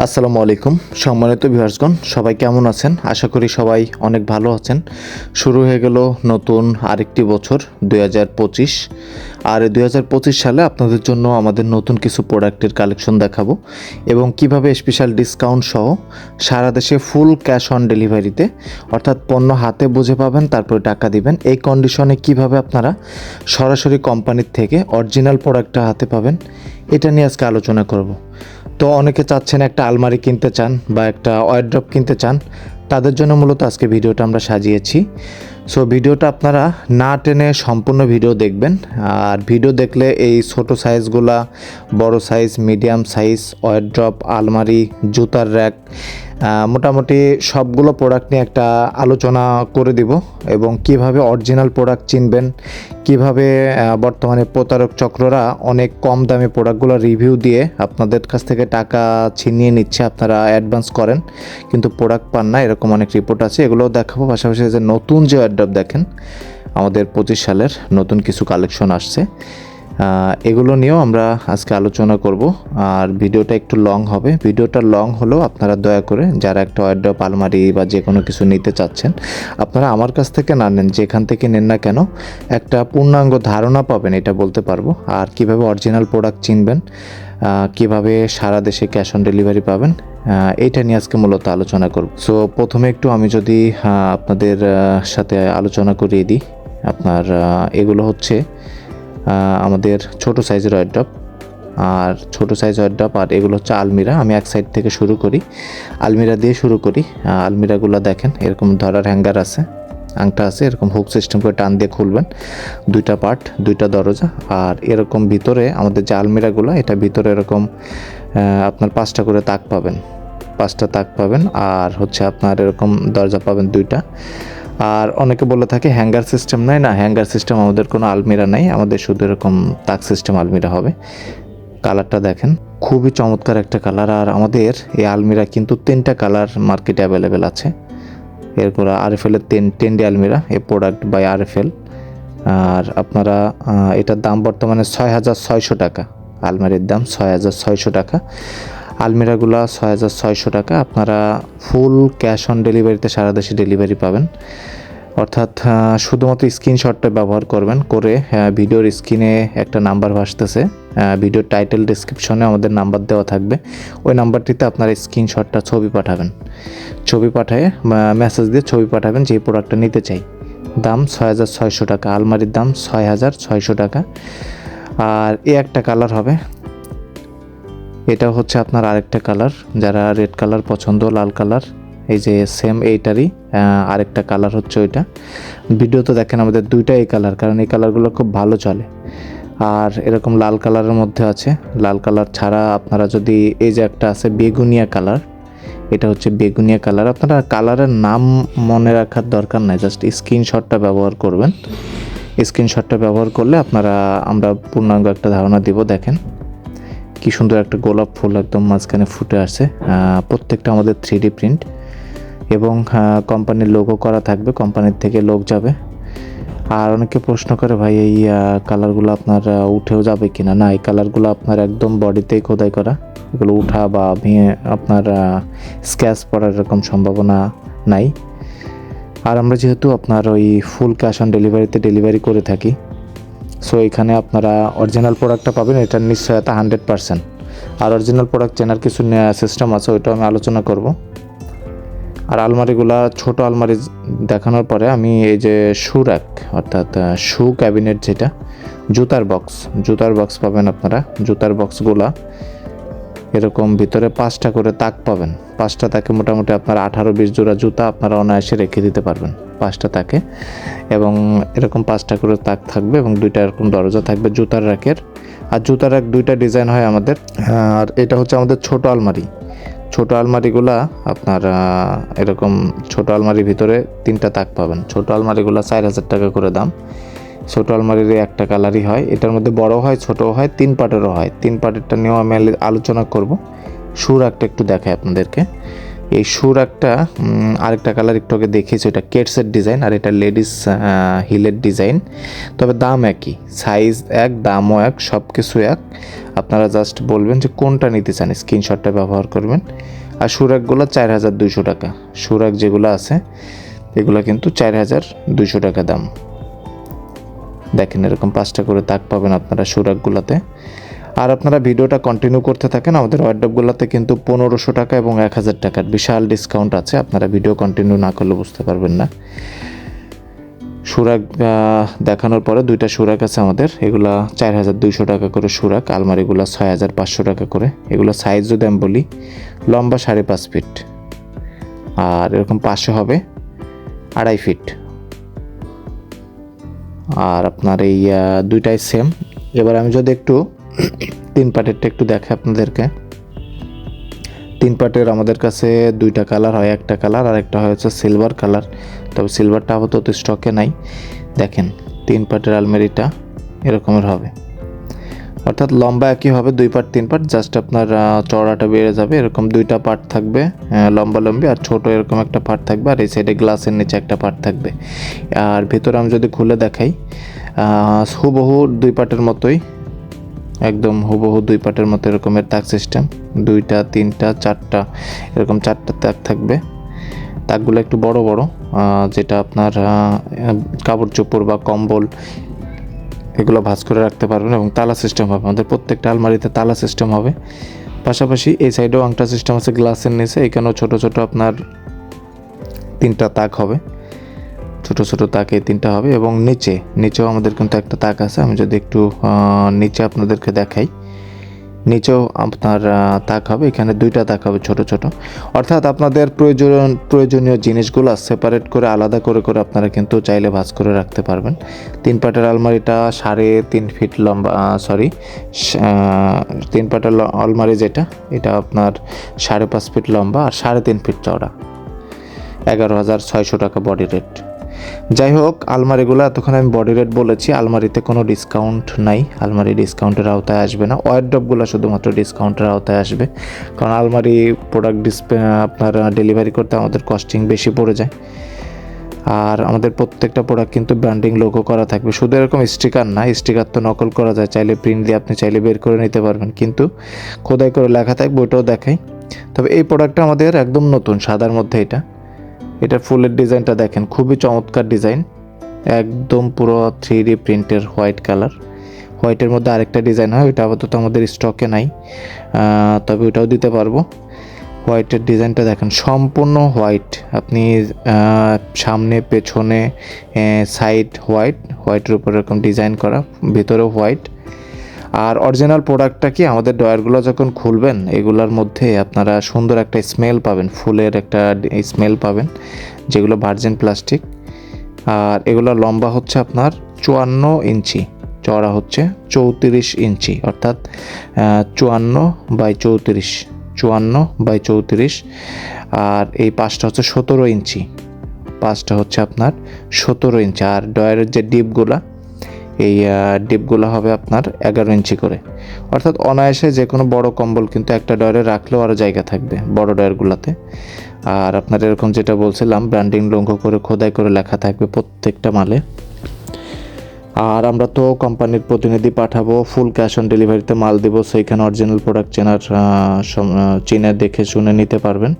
আসসালামু আলাইকুম। সম্মানিত ভিউয়ার্সগণ, সবাই কেমন আছেন? আশা করি সবাই অনেক ভালো আছেন। শুরু হয়ে গেল নতুন আরেকটি বছর দু হাজার পঁচিশ। আর দু হাজার পঁচিশ সালে আপনাদের জন্য আমাদের নতুন কিছু প্রোডাক্টের কালেকশন দেখাবো এবং কীভাবে স্পেশাল ডিসকাউন্ট সহ সারা দেশে ফুল ক্যাশ অন ডেলিভারিতে, অর্থাৎ পণ্য হাতে বুঝে পাবেন, তারপরে টাকা দিবেন। এই কন্ডিশনে কীভাবে আপনারা সরাসরি কোম্পানির থেকে অরিজিনাল প্রোডাক্টটা হাতে পাবেন, এটা নিয়ে আজকে আলোচনা করব। তো অনেকে চাচ্ছেন একটা আলমারি কিনতে চান বা একটা ওয়ার্ড্রপ কিনতে চান। তাদের জন্য মূলত আজকে ভিডিওটা আমরা সাজিয়েছি। সো ভিডিওটা আপনারা না টেনে সম্পূর্ণ ভিডিও দেখবেন। আর ভিডিও দেখলে এই ছোট সাইজগুলা বড় সাইজ মিডিয়াম সাইজ ওয়ার্ড্রপ আলমারি, জুতার র্যাক মোটামুটি সবগুলো প্রোডাক্ট নিয়ে একটা আলোচনা করে দিব এবং কীভাবে অরিজিনাল প্রোডাক্ট চিনবেন, কীভাবে বর্তমানে প্রতারক চক্ররা অনেক কম দামে প্রোডাক্টগুলো রিভিউ দিয়ে আপনাদের কাছ থেকে টাকা ছিনিয়ে নিচ্ছে, আপনারা অ্যাডভান্স করেন। কিন্তু প্রোডাক্ট পান না, এরকম অনেক রিপোর্ট আছে, এগুলোও দেখাবো। পাশাপাশি যে নতুন যে অ্যাড্রপ দেখেন, আমাদের পঁচিশ সালের নতুন কিছু কালেকশন আসছে। এগুলো নিয়েও আমরা আজকে আলোচনা করব। আর ভিডিওটা একটু লং হবে। ভিডিওটা লং হলেও আপনারা দয়া করে যারা একটা ওয়ার্ড্রপ আলমারি বা যে কোনো কিছু নিতে চাচ্ছেন, আপনারা আমার কাছ থেকে না নেন, যেখান থেকে নেন না কেন, একটা পূর্ণাঙ্গ ধারণা পাবেন, এটা বলতে পারব। আর কীভাবে অরিজিনাল প্রোডাক্ট চিনবেন কীভাবে সারা দেশে ক্যাশ অন ডেলিভারি পাবেন এইটা নিয়ে আজকে মূলত আলোচনা করব। সো প্রথমে একটু আমি যদি আপনাদের সাথে আলোচনা করিয়ে দিই, আপনার এগুলো হচ্ছে আমাদের ছোট সাইজের ওয়ারড্রপ আর ছোট সাইজ ওয়ারড্রপ আর এগুলো হচ্ছে আলমিরা। আমি এক সাইড থেকে শুরু করি। আলমিরা দিয়ে শুরু করি। আলমিরাগুলো দেখেন, এরকম ধরার হ্যাঙ্গার আছে, আংটা আছে, এরকম হুক সিস্টেম করে টান দিয়ে খুলবেন। দুইটা পার্ট দুইটা দরজা আর এরকম ভিতরে আমাদের যে আলমিরাগুলো, এটা ভিতরে এরকম আপনার পাঁচটা করে তাক পাবেন। পাঁচটা তাক পাবেন আর হচ্ছে আপনার এরকম দরজা পাবেন দুইটা। আর অনেকে বলে থাকে, হ্যাঙ্গার সিস্টেম নাই। না, হ্যাঙ্গার সিস্টেম আমাদের কোনো আলমিরা নাই। আমাদের শুধু এরকম তাক সিস্টেম আলমিরা হবে। কালারটা দেখেন, খুবই চমৎকার একটা কালার। আর আমাদের এই আলমিরা কিন্তু তিনটা কালার মার্কেটে অ্যাভেলেবেল আছে। এরপর আর এফ আরএফএলের টেন টেন্ডি আলমিরা এই প্রোডাক্ট বাই আরএফএল। আর আপনারা এটার দাম বর্তমানে ছয় হাজার ছয়শো টাকা। আলমারির দাম ছয় হাজার ছয়শো টাকা। আলমিরাগুলো ছয় হাজার ছয়শো টাকা। আপনারা ফুল ক্যাশ অন ডেলিভারিতে সারা দেশে ডেলিভারি পাবেন। অর্থাৎ শুধুমাত্র স্ক্রিনশটটা ব্যবহার করবেন করে ভিডিওর স্ক্রিনে একটা নাম্বার ভাসতেছে। ভিডিওর টাইটেল ডিসক্রিপশনে আমাদের নাম্বার দেওয়া থাকবে। ওই নাম্বারটিতে আপনারা স্ক্রিনশটটা ছবি পাঠাবেন। ছবি পাঠায় মেসেজ দিয়ে ছবি পাঠাবেন যে প্রোডাক্টটা নিতে চাই। দাম ছয় হাজার ছয়শো টাকা। আলমারির দাম ছয় হাজার ছয়শো টাকা। আর এ একটা কালার হবে এটা হচ্ছে আপনার আরেকটা কালার, যারা রেড কালার পছন্দ, লাল কালার, এই যে সেম এইটারই আরেকটা কালার হচ্ছে ওইটা। ভিডিওতে দেখেন আমাদের দুইটা এই কালার, কারণ এই কালারগুলো খুব ভালো চলে। আর এরকম লাল কালারের মধ্যে আছে, লাল কালার ছাড়া আপনারা যদি এই যে একটা আছে বেগুনিয়া কালার, এটা হচ্ছে বেগুনিয়া কালার। আপনারা কালারের নাম মনে রাখার দরকার নাই জাস্ট স্ক্রিনশটটা ব্যবহার করবেন। স্ক্রিনশটটা ব্যবহার করলে আপনারা, আমরা পূর্ণাঙ্গ একটা ধারণা দিব, দেখেন। কি সুন্দর একটা গোলাপ ফুল একদম মাঝখানে ফুটে আহ, প্রত্যেকটা আমাদের থ্রি প্রিন্ট এবং কোম্পানির লোগো করা থাকবে কোম্পানির থেকে লোক যাবে। আর অনেকে প্রশ্ন করে ভাই এই কালারগুলো আপনার উঠেও যাবে কিনা? না এই কালারগুলো আপনার একদম বডিতেই খোদাই করা। এগুলো উঠা বা ভেঙে আপনার স্ক্যাচ পড়ার এরকম সম্ভাবনা নাই। আর আমরা যেহেতু আপনার ওই ফুল ক্যাশ অন ডেলিভারিতে ডেলিভারি করে থাকি সো এখানে আপনারা অরিজিনাল প্রোডাক্টটা পাবেন এটার নিশ্চয়তা হান্ড্রেড পার্সেন্ট আর অরিজিনাল প্রোডাক্ট চেনার কিছু সিস্টেম আছে ওইটাও আমি আলোচনা করব। আর আলমারিগুলা, ছোট আলমারি দেখানোর পরে আমি এই যে শু র্যাক অর্থাৎ শু ক্যাবিনেট যেটা, জুতার বক্স জুতার বক্স পাবেন আপনারা। জুতার বক্সগুলা এরকম ভিতরে পাঁচটা করে তাক পাবেন। পাঁচটা তাকে মোটামুটি আপনার আঠারো বিশ জোড়া জুতা আপনারা অনায়াসে রেখে দিতে পারবেন পাঁচটা তাকে। এবং এরকম পাঁচটা করে তাক থাকবে এবং দুইটা এরকম দরজা থাকবে জুতার র্যাকের। আর জুতার র্যাক দুইটা ডিজাইন হয় আমাদের। আর এটা হচ্ছে আমাদের ছোট আলমারি। ছোট আলমারিগুলা আপনার এরকম ছোট আলমারির ভিতরে তিনটা তাক পাবেন। ছোট আলমারিগুলা চার হাজার টাকা করে দাম। ছোট আলমারির একটা কালারই হয়। এটার মধ্যে বড় হয়, ছোটও হয়, তিন পার্টেরও হয়। তিন পার্টেরটা নিয়েও আমি আলোচনা করব। সুর একটা একটু দেখাই আপনাদেরকে। এই সুর একটা আরেকটা কালার একটু আগে দেখিয়েছি, ওটা কেটসের ডিজাইন আর এটা লেডিস হিলের ডিজাইন তবে দাম একই সাইজ এক, দামও এক সব কিছু এক। আপনারা জাস্ট বলবেন যে কোনটা নিতে চান স্ক্রিনশটটা ব্যবহার করবেন। আর সুরাকগুলো চার হাজার দুইশো টাকা। সুরাক যেগুলো আছে, এগুলো কিন্তু চার হাজার দুইশো টাকা দাম। দেখেন এরকম পাঁচটা করে তাক পাবেন আপনারা সুরাকগুলোতে। আর আপনারা ভিডিওটা কন্টিনিউ করতে থাকেন, আমাদের ওয়ার্ডপগুলোতে কিন্তু পনেরোশো টাকা এবং এক হাজার টাকার বিশাল ডিসকাউন্ট আছে, আপনারা ভিডিও কন্টিনিউ না করলে বুঝতে পারবেন না। সুরাক দেখানোর পরে দুইটা সুরাক আছে আমাদের, এগুলা চার হাজার দুইশো টাকা করে সুরাক, আলমারিগুলো ছয় হাজার পাঁচশো টাকা করে। এগুলো সাইজ যদি আমি বলি, লম্বা সাড়ে পাঁচ ফিট আর এরকম পাশে হবে আড়াই ফিট আর আপনার এই দুইটাই সেম এবার আমি যদি একটু তিন পার্টেরটা একটু দেখে আপনাদেরকে। তিন পার্টের আমাদের কাছে দুইটা কালার হয়, একটা কালার আর একটা হচ্ছে সিলভার কালার তবে সিলভারটা আপাতত স্টকে নাই। দেখেন, তিন পার্টের আলমারিটা এরকমের হবে। অর্থাৎ লম্বা একই হবে দুই পার্ট তিন পার্ট জাস্ট আপনার আহ, চওড়াটা বেড়ে যাবে এরকম দুইটা পার্ট থাকবে লম্বা লম্বি আর ছোট এরকম একটা পার্ট থাকবে আর এই সাইডে গ্লাসের নিচে একটা পার্ট থাকবে। আর ভেতরে আমি যদি খুলে দেখাই হুবহু দুই পার্টের মতোই একদম হুবহু দুই পার্টের মতো এরকমের তাক সিস্টেম দুইটা তিনটা চারটা এরকম চারটা তাক থাকবে। তাকগুলো একটু বড় বড় যেটা আপনার কাপড় চোপড় বা কম্বল এগুলো ভাঁজ করে রাখতে পারবেন এবং তালা সিস্টেম হবে। আমাদের প্রত্যেকটা আলমারিতে তালা সিস্টেম হবে। পাশাপাশি এই সাইডেও আংটা সিস্টেম আছে গ্লাসের নিচে। এখানেও ছোট ছোট আপনার তিনটা তাক হবে। ছোট ছোট তাক এই তিনটা হবে এবং নিচে, নিচেও আমাদের কিন্তু একটা তাক আছে। আমি যদি একটু নিচে আপনাদেরকে দেখাই। নিচেও আপনার তাক হবে, এখানে দুইটা তাক হবে ছোট ছোট। অর্থাৎ আপনাদের প্রয়োজন, প্রয়োজনীয় জিনিসগুলো সেপারেট করে, আলাদা করে করে আপনারা কিন্তু চাইলে ভাঁজ করে রাখতে পারবেন। তিন পাটের আলমারিটা সাড়ে তিন ফিট লম্বা সরি তিন পাটের আলমারি যেটা, এটা আপনার সাড়ে পাঁচ ফিট লম্বা আর সাড়ে তিন ফিট চওড়া। এগারো হাজার ছয়শো টাকা বডি রেট যাই হোক আলমারিগুলো এতক্ষণ আমি বডি রেট বলেছি, আলমারিতে কোনো ডিসকাউন্ট নাই, আলমারি ডিসকাউন্টের আওতায় আসবে না। ওয়ারড্রপগুলো শুধুমাত্র ডিসকাউন্টের আওতায় আসবে। কারণ আলমারি প্রোডাক্ট ডিসপ্লে আপনার ডেলিভারি করতে আমাদের কস্টিং বেশি পড়ে যায়। আর আমাদের প্রত্যেকটা প্রোডাক্ট কিন্তু ব্র্যান্ডিং লোগো করা থাকবে। শুধু এরকম স্টিকার না স্টিকার তো নকল করা যায়। চাইলে প্রিন্ট দিয়ে আপনি চাইলে বের করে নিতে পারবেন। কিন্তু খোদাই করে লেখা থাকবে, ওটাও দেখাই। তবে এই প্রোডাক্টটা আমাদের একদম নতুন, সাদার মধ্যে এটা। এটা ফুলের ডিজাইনটা দেখেন, খুবই চমৎকার ডিজাইন। একদম পুরো থ্রি ডি প্রিন্টের হোয়াইট কালার হোয়াইটের মধ্যে আরেকটা ডিজাইন হয়, ওইটা আপাতত আমাদের স্টকে নাই। তবে ওটাও দিতে পারব। হোয়াইটের ডিজাইনটা দেখেন, সম্পূর্ণ হোয়াইট আপনি সামনে, পেছনে সাইড হোয়াইট হোয়াইটের উপর এরকম ডিজাইন করা, ভেতরেও হোয়াইট আর অরিজিনাল প্রোডাক্টটা কি আমাদের ডয়ারগুলো যখন খুলবেন, এগুলোর মধ্যে আপনারা সুন্দর একটা স্মেল পাবেন, ফুলের একটা স্মেল পাবেন, যেগুলো ভার্জিন প্লাস্টিক আর এগুলো লম্বা হচ্ছে আপনার চুয়ান্ন ইঞ্চি, চওড়া হচ্ছে চৌত্রিশ ইঞ্চি, অর্থাৎ চুয়ান্ন বাই চৌত্রিশ, চুয়ান্ন বাই চৌত্রিশ। আর এই পাঁচটা হচ্ছে সতেরো ইঞ্চি, পাঁচটা হচ্ছে আপনার সতেরো ইঞ্চি। আর ডয়ারের যে ডিপগুলা এই ডিপগুলো হবে আপনার এগারো ইঞ্চি করে। অর্থাৎ অনায়াসে যে কোনো বড় কম্বল কিন্তু একটা ডয়ারে রাখলেও আরও জায়গা থাকবে বড় ডয়ারগুলোতে। আর আপনার এরকম যেটা বলছিলাম, ব্র্যান্ডিং লঙ্ঘ করে, খোদাই করে লেখা থাকবে প্রত্যেকটা মালে। আর আমরা তো কোম্পানির প্রতিনিধি পাঠাবো, ফুল ক্যাশ অন ডেলিভারিতে মাল দেবো, সেইখানে অরিজিনাল প্রোডাক্ট চেনার চিনে দেখে শুনে নিতে পারবেন।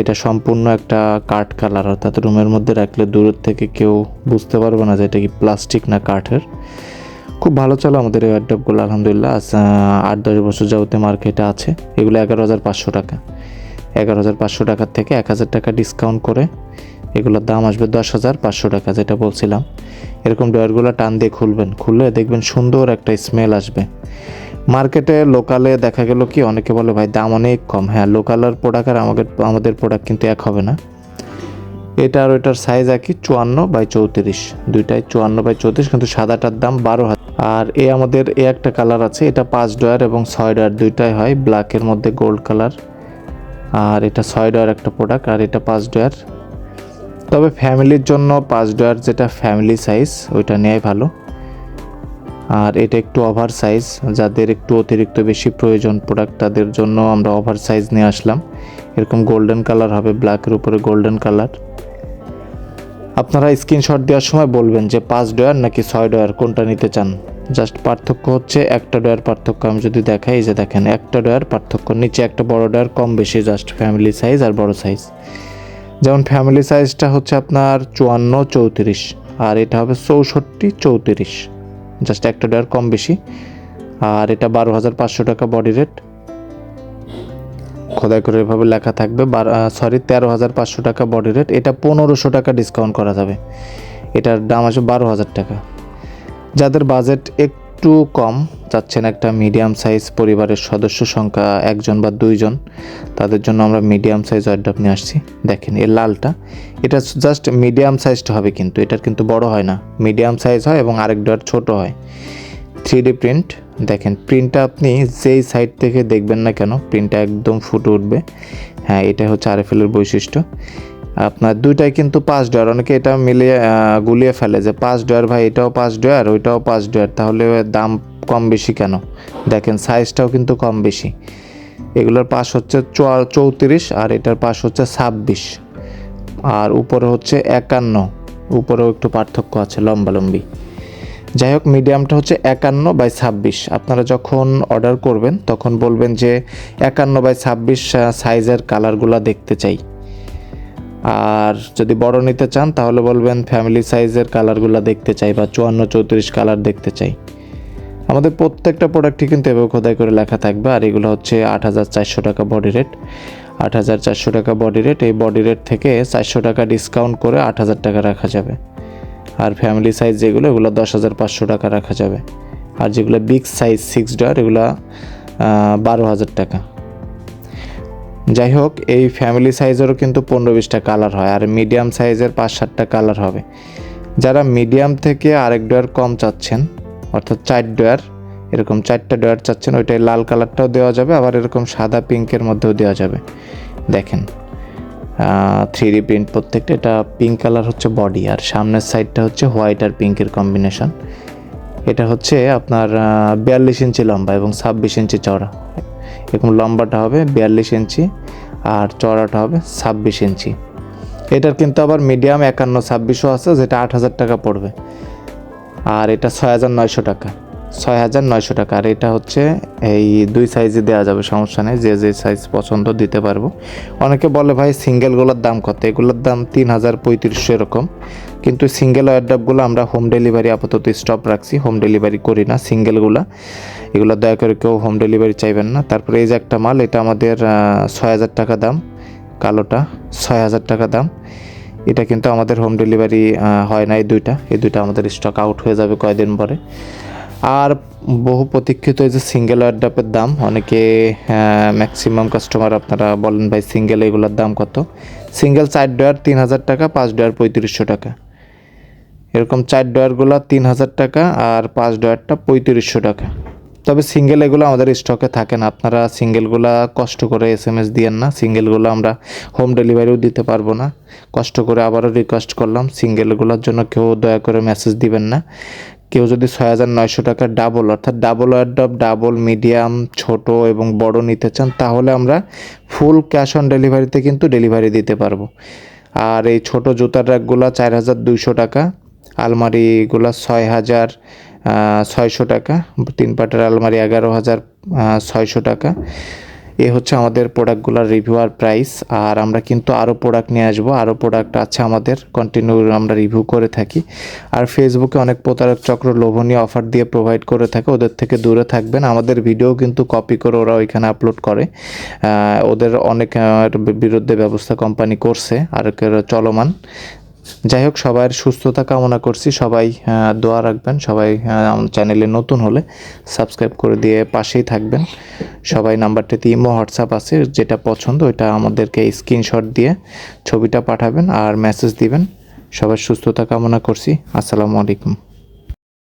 এটা সম্পূর্ণ একটা কাঠ কালার, অর্থাৎ রুমের মধ্যে রাখলে দূরের থেকে কেউ বুঝতে পারবে না যে এটা কি প্লাস্টিক না কাঠের। খুব ভালো চলে আমাদের এই ওয়ার্ড্রপগুলো আলহামদুলিল্লাহ। আট দশ বছর যাবতে মার্কেটে আছে। এগুলো এগারো হাজার পাঁচশো টাকা। এগারো হাজার পাঁচশো টাকার থেকে এক হাজার টাকা ডিসকাউন্ট করে এগুলোর দাম আসবে দশ হাজার পাঁচশো টাকা, যেটা বলছিলাম। এরকম ডয়ারগুলো টান দিয়ে খুলবেন। খুললে দেখবেন সুন্দর একটা স্মেল আসবে। মার্কেটে, লোকালে দেখা গেল কি, অনেকে বলে, ভাই, দাম অনেক কম। হ্যাঁ লোকালের প্রোডাক্ট আর আমাদের আমাদের প্রোডাক্ট কিন্তু এক হবে না। এটা আর ওইটার সাইজ একই, চুয়ান্ন বাই চৌত্রিশ। দুইটাই চুয়ান্ন বাই চৌত্রিশ, কিন্তু সাদাটার দাম বারো হাজার আর এ আমাদের, এ একটা কালার আছে, এটা পাঁচ ডয়ার এবং ছয় ডয়ার, দুইটাই হয় ব্ল্যাকের মধ্যে গোল্ড কালার আর এটা ছয় ডয়ার একটা প্রোডাক্ট আর এটা পাঁচ ডয়ার। তবে ফ্যামিলির জন্য পাঁচ ডয়ার যেটা ফ্যামিলি সাইজ ওইটা নেওয়াই ভালো। আর এটা একটু ওভার সাইজ যাদের একটু অতিরিক্ত বেশি প্রয়োজন প্রোডাক্ট তাদের জন্য আমরা ওভার সাইজ নিয়ে আসলাম। এরকম গোল্ডেন কালার হবে ব্ল্যাকের উপরে গোল্ডেন কালার আপনারা স্ক্রিনশট দেওয়ার সময় বলবেন যে পাঁচ ডয়ার নাকি ছয় ডয়ার, কোনটা নিতে চান? জাস্ট পার্থক্য হচ্ছে একটা ডয়ার পার্থক্য আমি যদি দেখাই, এই যে দেখেন, একটা ডয়ার পার্থক্য। নিচে একটা বড় ডয়ার, কম বেশি জাস্ট ফ্যামিলি সাইজ আর বড় সাইজ যেমন ফ্যামিলি সাইজটা হচ্ছে আপনার চুয়ান্ন চৌত্রিশ, আর এটা হবে চৌষট্টি চৌত্রিশ। জাস্ট একটা ডলার কম বেশি। আর এটা বারো হাজার পাঁচশো টাকা বডি রেট খোদাই করে এভাবে লেখা থাকবে সরি তেরো হাজার পাঁচশো টাকা বডি রেট এটা পনেরোশো টাকা ডিসকাউন্ট করা যাবে। এটার দাম আসবে বারো হাজার টাকা। যাদের বাজেট একটু কম চাচ্ছেন একটা মিডিয়াম সাইজ পরিবারের সদস্য সংখ্যা একজন বা দুইজন। তাদের জন্য আমরা মিডিয়াম সাইজ ওয়ার্ডাপ নিয়ে আসছি। দেখেন এই লালটা, এটা জাস্ট মিডিয়াম সাইজটা হবে কিন্তু, এটার কিন্তু বড় হয় না। মিডিয়াম সাইজ হয় এবং আরেক ডট ছোট হয়। থ্রি ডি প্রিন্ট দেখেন প্রিন্টটা আপনি যেই সাইড থেকে দেখবেন না কেন প্রিন্টটা একদম ফুটে উঠবে। হ্যাঁ এটা হচ্ছে আরএফএলের বৈশিষ্ট্য। আপনার দুইটাই কিন্তু পাঁচ ডয়ার, অনেকে এটা মিলিয়ে গুলিয়ে ফেলে যে পাঁচ ডয়ার ভাই, এটাও পাঁচ ডয়ার, ওইটাও পাঁচ ডয়ার, তাহলে দাম কম বেশি কেন? দেখেন সাইজটাও কিন্তু কম বেশি। এগুলোর পাশ হচ্ছে চৌত্রিশ, আর এটার পাশ হচ্ছে ছাব্বিশ। আর উপরে হচ্ছে একান্ন। উপরেও একটু পার্থক্য আছে লম্বালম্বি। যাই হোক মিডিয়ামটা হচ্ছে একান্ন বাই ছাব্বিশ। আপনারা যখন অর্ডার করবেন, তখন বলবেন যে একান্ন বাই ছাব্বিশ সাইজের কালারগুলো দেখতে চাই। আর যদি বড় নিতে চান, তাহলে বলবেন ফ্যামিলি সাইজের কালারগুলো দেখতে চাই বা চুয়ান্ন চৌত্রিশ কালার দেখতে চাই। আমাদের প্রত্যেকটা প্রোডাক্টই কিন্তু এভাবে খোদাই করে লেখা থাকবে, আর এগুলো হচ্ছে আট হাজার চারশো টাকা বডি রেট আট হাজার চারশো টাকা বডি রেট এই বডি রেট থেকে চারশো টাকা ডিসকাউন্ট করে আট হাজার টাকা রাখা যাবে। আর ফ্যামিলি সাইজ যেগুলো, এগুলো দশ হাজার পাঁচশো টাকা রাখা যাবে। আর যেগুলো বিগ সাইজ সিক্স ডয়ার এগুলো বারো হাজার টাকা। যাই হোক এই ফ্যামিলি সাইজেরও কিন্তু পনেরো বিশটা কালার হয় আর মিডিয়াম সাইজের পাঁচ সাতটা কালার হবে। যারা মিডিয়াম থেকে আরেক ডয়ার কম চাচ্ছেন, অর্থাৎ চার ডয়ার এরকম চারটা ডয়ার চাচ্ছেন ওইটাই লাল কালারটাও দেওয়া যাবে, আবার এরকম সাদা পিঙ্কের মধ্যেও দেওয়া যাবে। দেখেন থ্রি ডি প্রিন্ট প্রত্যেকটা, এটা পিঙ্ক কালার হচ্ছে বডি আর সামনের সাইডটা হচ্ছে হোয়াইট আর পিঙ্কের কম্বিনেশন এটা হচ্ছে আপনার বিয়াল্লিশ ইঞ্চি লম্বা এবং ছাব্বিশ ইঞ্চি চওড়া। এরকম লম্বাটা হবে বিয়াল্লিশ ইঞ্চি আর চওড়াটা হবে ছাব্বিশ ইঞ্চি। এটার কিন্তু আবার মিডিয়াম একান্ন, ছাব্বিশও আছে, যেটা আট হাজার টাকা পড়বে। আর এটা ছয় হাজার নয়শো টাকা। ছয় হাজার নয়শো টাকা। আর এটা হচ্ছে এই দুই সাইজে দেওয়া যাবে, সমস্যা নেই, যে যে সাইজ পছন্দ দিতে পারব। অনেকে বলে, ভাই সিঙ্গেলগুলোর দাম কত? এগুলোর দাম তিন হাজার পঁয়ত্রিশশো এরকম। কিন্তু সিঙ্গেল ওয়ারডাবগুলো আমরা হোম ডেলিভারি আপাতত স্টপ রাখছি হোম ডেলিভারি করি না সিঙ্গেলগুলো এগুলো দয়া করে কেউ হোম ডেলিভারি চাইবেন না। তারপরে এই যে একটা মাল, এটা আমাদের ছয় হাজার টাকা দাম, কালোটা, ছয় হাজার টাকা দাম। এটা কিন্তু আমাদের হোম ডেলিভারি হয় না এই দুইটা। এই দুইটা আমাদের স্টক আউট হয়ে যাবে কয়েকদিন পরে। আর বহু প্রতীক্ষিত এই যে সিঙ্গেল ওয়ারডাপের দাম, অনেকে ম্যাক্সিমাম কাস্টমার আপনারা বলেন, ভাই সিঙ্গেল এগুলোর দাম কত? সিঙ্গেল চার ডয়ার তিন হাজার টাকা, পাঁচ ডয়ার পঁয়ত্রিশশো টাকা। এরকম চার ডয়ারগুলো তিন হাজার টাকা, আর পাঁচ ডয়ারটা পঁয়ত্রিশশো টাকা। তবে সিঙ্গেল এগুলো আমাদের স্টকে থাকে না। আপনারা সিঙ্গেলগুলা কষ্ট করে এস এম এস দিয়েন না। সিঙ্গেলগুলো আমরা হোম ডেলিভারিও দিতে পারব না। কষ্ট করে আবারও রিকোয়েস্ট করলাম। সিঙ্গেলগুলোর জন্য কেউ দয়া করে মেসেজ দিবেন না। কেউ যদি ছয় হাজার নয়শো টাকার ডাবল অর্থাৎ ডাবল ওয়ার্ডব ডাবল মিডিয়াম ছোট এবং বড় নিতে চান, তাহলে আমরা ফুল ক্যাশ অন ডেলিভারিতে কিন্তু ডেলিভারি দিতে পারব। আর এই ছোট জুতার র্যাকগুলো চার হাজার দুইশো টাকা, আলমারিগুলো ছয় হাজার ছয়শো টাকা। তিন পাটের আলমারি এগারো হাজার ছয়শো টাকা। এ হচ্ছে আমাদের প্রোডাক্টগুলোর রিভিউ আর প্রাইস আর আমরা কিন্তু আরও প্রোডাক্ট নিয়ে আসব। আরও প্রোডাক্ট আছে আমাদের। কন্টিনিউ আমরা রিভিউ করে থাকি। আর ফেসবুকে অনেক প্রতারক চক্র লোভনীয় অফার দিয়ে প্রোভাইড করে থাকে। ওদের থেকে দূরে থাকবেন। আমাদের ভিডিও কিন্তু কপি করে ওরা ওইখানে আপলোড করে। ওদের অনেক বিরুদ্ধে ব্যবস্থা কোম্পানি করছে। আর চলমান। যাই হোক, সবার সুস্থতা কামনা করছি। সবাই দোয়া রাখবেন। সবাই চ্যানেলে নতুন হলে সাবস্ক্রাইব করে দিয়ে পাশেই থাকবেন। সবাই নাম্বারটাতে ইমো, হোয়াটসঅ্যাপ আছে, যেটা পছন্দ, ওইটা আমাদেরকে স্ক্রিনশট দিয়ে ছবিটা পাঠাবেন আর মেসেজ দিবেন। সবার সুস্থতা কামনা করছি। আসসালামু আলাইকুম।